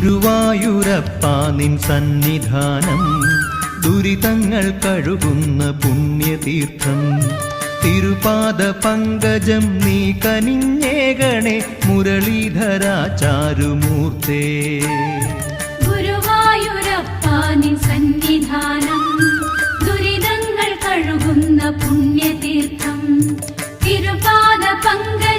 ഗുരുവായൂരപ്പ നിൻ സന്നിധാനം. ദുരിതങ്ങൾ കഴുകുന്ന പുണ്യതീർത്ഥം. തിരുപാദ പങ്കജം നീ കനിഞ്ഞേകണേ മുരളീധരാചാരുമൂർത്തേ. ഗുരുവായൂരപ്പാനിൻ സന്നിധാനം. ദുരിതങ്ങൾ കഴുകുന്ന പുണ്യതീർത്ഥം. തിരുപാദ പങ്കജം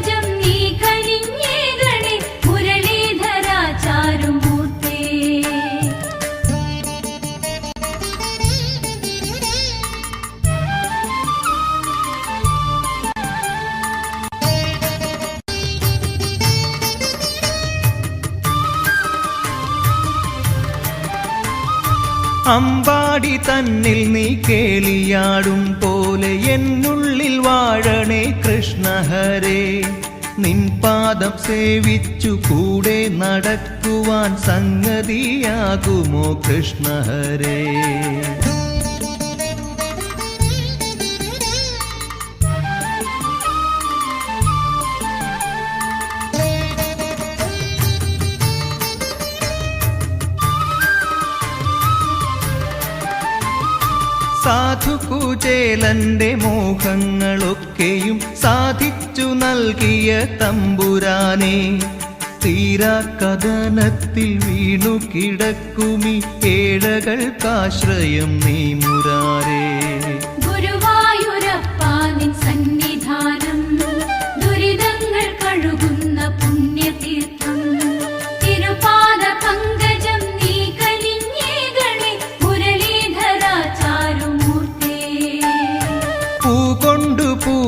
അമ്പാടി തന്നിൽ നീ കേളിയാടും പോലെ എന്നുള്ളിൽ വാഴണേ കൃഷ്ണഹരേ. നിൻപാദം സേവിച്ചു കൂടെ നടക്കുവാൻ സംഗതിയാകുമോ കൃഷ്ണഹരേ. സാധു കുചേലന്റെ മോഹങ്ങളൊക്കെയും സാധിച്ചു നൽകിയ തമ്പുരാനെ തീരാ കഥനത്തിൽ വീണു കിടക്കുമി ഏഴകൾക്കാശ്രയം നീ മുരാരേ. ഗുരുവായൂരപ്പാനിൻ സന്നിധാനം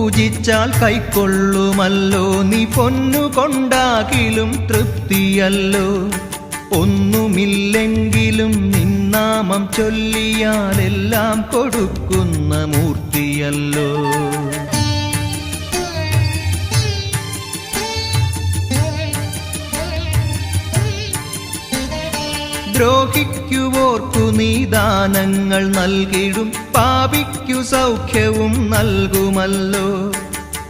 പൂജിച്ചാൽ കൈക്കൊള്ളുമല്ലോ. നീ പൊന്നുകൊണ്ടാകിലും തൃപ്തിയല്ലോ. ഒന്നുമില്ലെങ്കിലും നിന്നാമം ചൊല്ലിയാലെല്ലാം കൊടുക്കുന്ന മൂർത്തിയല്ലോ. ദ്രോഹിക്കുവോർക്കു നീ ദാനങ്ങൾ നൽകിടും. പാപിക്കു സൗഖ്യവും നൽകുമല്ലോ.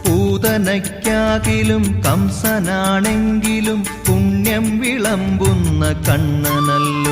പൂതനയ്ക്കാകിലും കംസനാണെങ്കിലും പുണ്യം വിളമ്പുന്ന കണ്ണനല്ലോ.